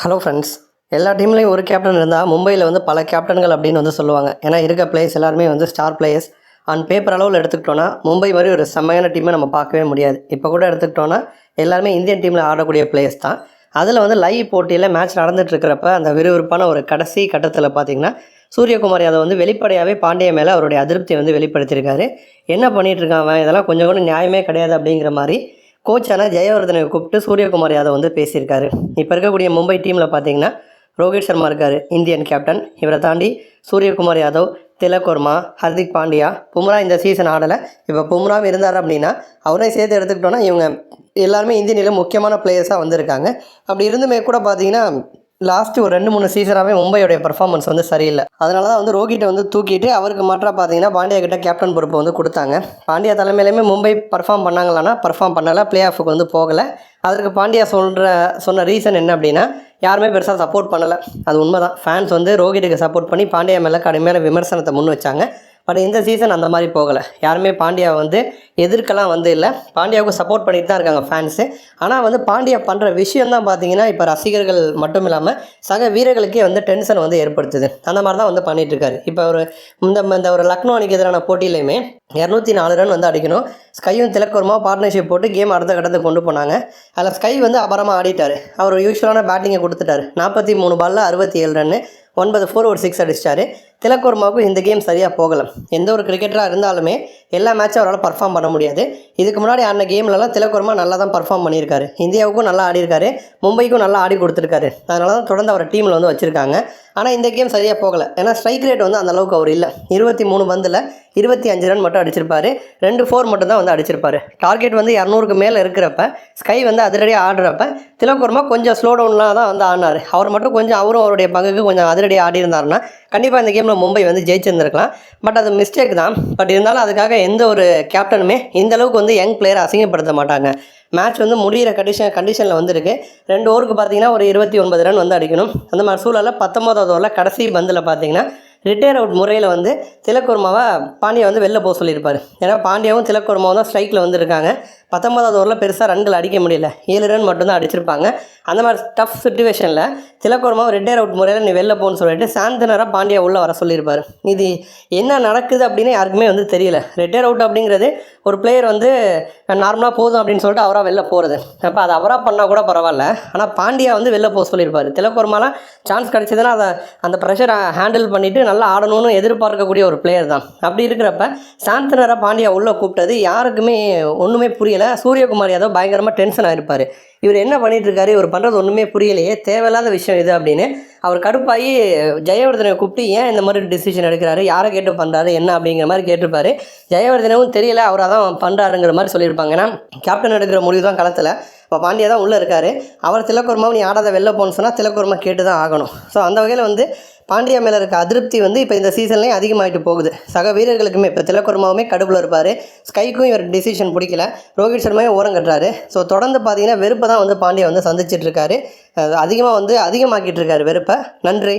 Hello friends எல்லா டீம்லேயும் ஒரு captain இருந்தால் மும்பையில் வந்து பல கேப்டன்கள் அப்படின்னு வந்து சொல்லுவாங்க. ஏன்னா இருக்க பிளேயர்ஸ் எல்லாருமே வந்து ஸ்டார் பிளேயர்ஸ் அண்ட் பேப்பர் அளவில் எடுத்துக்கிட்டோன்னா மும்பை மாதிரி ஒரு செம்மையான டீமை நம்ம பார்க்கவே முடியாது. இப்போ கூட எடுத்துக்கிட்டோன்னா எல்லாருமே இந்தியன் டீமில் ஆடக்கூடிய பிளேயர்ஸ் தான். அதில் வந்து லைவ் போட்டியில் மேட்ச் நடந்துகிட்ருக்கிறப்ப அந்த விறுவிறுப்பான ஒரு கடைசி கட்டத்தில் பார்த்தீங்கன்னா சூரியகுமார் யாதவ் வந்து வெளிப்படையாகவே பாண்டிய மேலே அவருடைய அதிருப்தியை வந்து வெளிப்படுத்தியிருக்காரு. என்ன பண்ணிட்டு அவன்? இதெல்லாம் கொஞ்சம் கூட நியாயமே கிடையாது அப்படிங்கிற மாதிரி கோச்சான ஜெயவர்தனை கூப்பிட்டு சூரியகுமார் யாதவ் வந்து பேசியிருக்காரு. இப்போ இருக்கக்கூடிய மும்பை டீமில் பார்த்தீங்கன்னா ரோஹித் சர்மா இருக்கார் இந்தியன் கேப்டன் இவரை தாண்டி சூரியகுமார் யாதவ் திலக் வர்மா ஹர்திக் பாண்டியா பும்ரா இந்த சீசன் ஆடலை. இப்போ பும்ராவும் இருந்தார் அப்படின்னா அவரையும் சேர்த்து எடுத்துக்கிட்டோன்னா இவங்க எல்லாருமே இந்தியனில் முக்கியமான பிளேயர்ஸாக வந்திருக்காங்க. அப்படி இருந்துமே கூட பார்த்தீங்கன்னா லாஸ்ட்டு ஒரு ரெண்டு மூணு சீசனாகவே மும்பையோடைய பர்ஃபார்மன்ஸ் வந்து சரியில்லை. அதனால தான் வந்து ரோஹிட்டை வந்து தூக்கிட்டு அவருக்கு மாற்றாக பார்த்தீங்கன்னா பாண்டியா கிட்ட கேப்டன் பொறுப்பு வந்து கொடுத்தாங்க. பாண்டியா தலைமையிலுமே மும்பை பர்ஃபார்ம் பண்ணாங்களான்னா பர்ஃபார்ம் பண்ணலை பிளே ஆஃபுக்கு வந்து போகலை. அதற்கு பாண்டியா சொல்கிற சொன்ன ரீசன் என்ன அப்படின்னா யாருமே பெருசாக சப்போர்ட் பண்ணலை. அது உண்மை தான் ஃபேன்ஸ் வந்து ரோஹிட்டுக்கு சப்போர்ட் பண்ணி பாண்டியா மேலே கடுமையான விமர்சனத்தை முன் வச்சாங்க. பட் இந்த சீசன் அந்த மாதிரி போகலை. யாருமே பாண்டியாவை வந்து எதிர்க்கலாம் வந்து இல்லை. பாண்டியாவுக்கு சப்போர்ட் பண்ணிட்டு தான் இருக்காங்க ஃபேன்ஸு ஆனால் வந்து பாண்டியா பண்ணுற விஷயம் தான் பார்த்தீங்கன்னா இப்போ ரசிகர்கள் மட்டும் இல்லாமல் சக வீரர்களுக்கே வந்து டென்ஷன் வந்து ஏற்படுத்துது. அந்த மாதிரி தான் வந்து பண்ணிட்டு இப்போ ஒரு இந்த இந்த ஒரு லக்னோ அணிக்கு எதிரான போட்டியிலையுமே இரநூத்தி நாலு ரன் வந்து அடிக்கணும். ஸ்கையும் திலக்கர்மா பார்ட்னர்ஷிப் போட்டு கேம் அடுத்த கட்டத்துக்கு கொண்டு போனாங்க. அதில் ஸ்கை வந்து அபரமாக ஆடிட்டார். அவர் யூஸ்வலான பேட்டிங்கை கொடுத்துட்டாரு. நாற்பத்தி மூணு பாலில் அறுபத்தி ஏழு ரன்னு ஒன்பது ஃபோர் ஒரு சிக்ஸ் அடிச்சிட்டாரு. திலக்குர்மாவுக்கும் இந்த கேம் சரியாக போகலை. எந்த ஒரு கிரிக்கெட்டராக இருந்தாலுமே எல்லா மேட்சும் அவரால் பர்ஃபார்ம் பண்ண முடியாது. இதுக்கு முன்னாடி ஆடின கேம்லலாம் திலக்குர்மா நல்லா தான் பர்ஃபார்ம் பண்ணியிருக்காரு. இந்தியாவுக்கும் நல்லா ஆடியிருக்காரு. மும்பைக்கும் நல்லா ஆடி கொடுத்துருக்காரு. அதனால தான் தொடர்ந்து அவரை டீமில் வந்து வச்சுருக்காங்க. ஆனால் இந்த கேம் சரியாக போகலை. ஏன்னா ஸ்ட்ரைக் ரேட் வந்து அந்த அளவுக்கு அவர் இல்லை. இருபத்தி மூணு பந்தில் இருபத்தி அஞ்சு ரன் மட்டும் அடிச்சிருப்பாரு. ரெண்டு ஃபோர் மட்டும் தான் வந்து அடிச்சிருப்பாரு. டார்கெட் வந்து இரநூறுக்கு மேலே இருக்கிறப்ப ஸ்கை வந்து அதிரடியாக ஆடுறப்ப திலக்குர்மா கொஞ்சம் ஸ்லோ டவுன்லாம் தான் வந்து ஆடினார். அவர் மட்டும் கொஞ்சம் அவரும் அவருடைய பங்குக்கு கொஞ்சம் அதிரடியாக ஆடி இருந்தாருன்னா கண்டிப்பாக இந்த கேம் கேமில் மும்பை வந்து ஜெயிச்சிருந்திருக்கலாம். பட் அது மிஸ்டேக் தான். பட் இருந்தாலும் அதுக்காக எந்த ஒரு கேப்டனுமே இந்த அளவுக்கு வந்து யங் பிளேயரை அசிங்கப்படுத்த மாட்டாங்க. மேட்ச் வந்து முடிகிற கண்டிஷன் கண்டிஷனில் வந்திருக்கு. ரெண்டு ஓவருக்கு பார்த்தீங்கன்னா ஒரு இருபத்தி ஒன்பது ரன் வந்து அடிக்கணும். அந்த மாதிரி சூழலில் பத்தொம்போதாவது ஓவரில் கடைசி பந்தில் பார்த்தீங்கன்னா ரிட்டையர் அவுட் முறையில் வந்து திலக்குர்மாவை பாண்டியா வந்து வெளில போக சொல்லியிருப்பார். ஏன்னா பாண்டியாவும் திலக்குர்மாவும் தான் ஸ்ட்ரைக்கில் வந்திருக்காங்க. பத்தொன்பதாவது ஓவரில் பெருசாக ரன்கள் அடிக்க முடியல. ஏழு ரன் மட்டும்தான் அடிச்சிருப்பாங்க. அந்த மாதிரி டஃப் சுச்சுவேஷனில் திலக்குர்மாவை ரிட்டையர் அவுட் முறையில் நீ வெளில போகணும்னு சொல்லிட்டு சாந்தனராக பாண்டியா உள்ளே வர சொல்லியிருப்பார். இது என்ன நடக்குது அப்படின்னு யாருக்குமே வந்து தெரியல. ரெட்டேர் அவுட் அப்படிங்கிறது ஒரு பிளேயர் வந்து நார்மலாக போதும் அப்படின்னு சொல்லிட்டு அவராக வெளில போகிறது அப்போ அது அவராக பண்ணால் கூட பரவாயில்ல. ஆனால் பாண்டியா வந்து வெளில போக சொல்லியிருப்பார். திலக்கோரமாலாம் சான்ஸ் கிடச்சதுன்னா அதை அந்த ப்ரெஷரை ஹேண்டில் பண்ணிவிட்டு நல்லா ஆடணும்னு எதிர்பார்க்கக்கூடிய ஒரு பிளேயர் தான். அப்படி இருக்கிறப்ப சாந்தனராக பாண்டியா உள்ளே கூப்பிட்டது யாருக்குமே ஒன்றுமே புரியலை. சூரியகுமார் யாதவ் பயங்கரமாக டென்ஷன் ஆகிருப்பார் இவர் என்ன பண்ணிட்டு இருக்காரு இவர் பண்ணுறது ஒன்றுமே புரியலையே. தேவையில்லாத விஷயம் இது அப்படின்னு அவர் கடுப்பாகி ஜெயவர்தனை கூப்பிட்டு ஏன் இந்த மாதிரி டிசிஷன் எடுக்கிறாரு? யாரை கேட்டு பண்ணுறாரு என்ன அப்படிங்கிற மாதிரி கேட்டிருப்பாரு. ஜெயவர்தனவும் தெரியல அவர் அதான் பண்ணுறாருங்கிற மாதிரி சொல்லியிருப்பாங்க. ஏன்னா கேப்டன் எடுக்கிற முடிவு தான் களத்தில். இப்போ பாண்டியா தான் உள்ளே இருக்கார். அவர் திலக்குருமாவும் நீ ஆடாத வெளில போகணும்னு சொன்னால் திலக்குருமா கேட்டு தான் ஆகணும். ஸோ அந்த வகையில் வந்து பாண்டியா மேலே இருக்க அதிருப்தி வந்து இப்போ இந்த சீசன்லேயும் அதிகமாகிட்டு போகுது. சக வீரர்களுக்குமே இப்போ திலக்குருமாவுமே கடுப்பில் இருப்பார். ஸ்கைக்கும் இவர் டிசிஷன் பிடிக்கல. ரோஹித் சர்மாவும் ஓரம் கட்டுறாரு. ஸோ தொடர்ந்து பார்த்தீங்கன்னா வெறுப்பை தான் வந்து பாண்டியா வந்து சந்திச்சிட்ருக்காரு அதிகமாக வந்து அதிகமாக்கிட்டு இருக்காரு வெறுப்பை. நன்றி.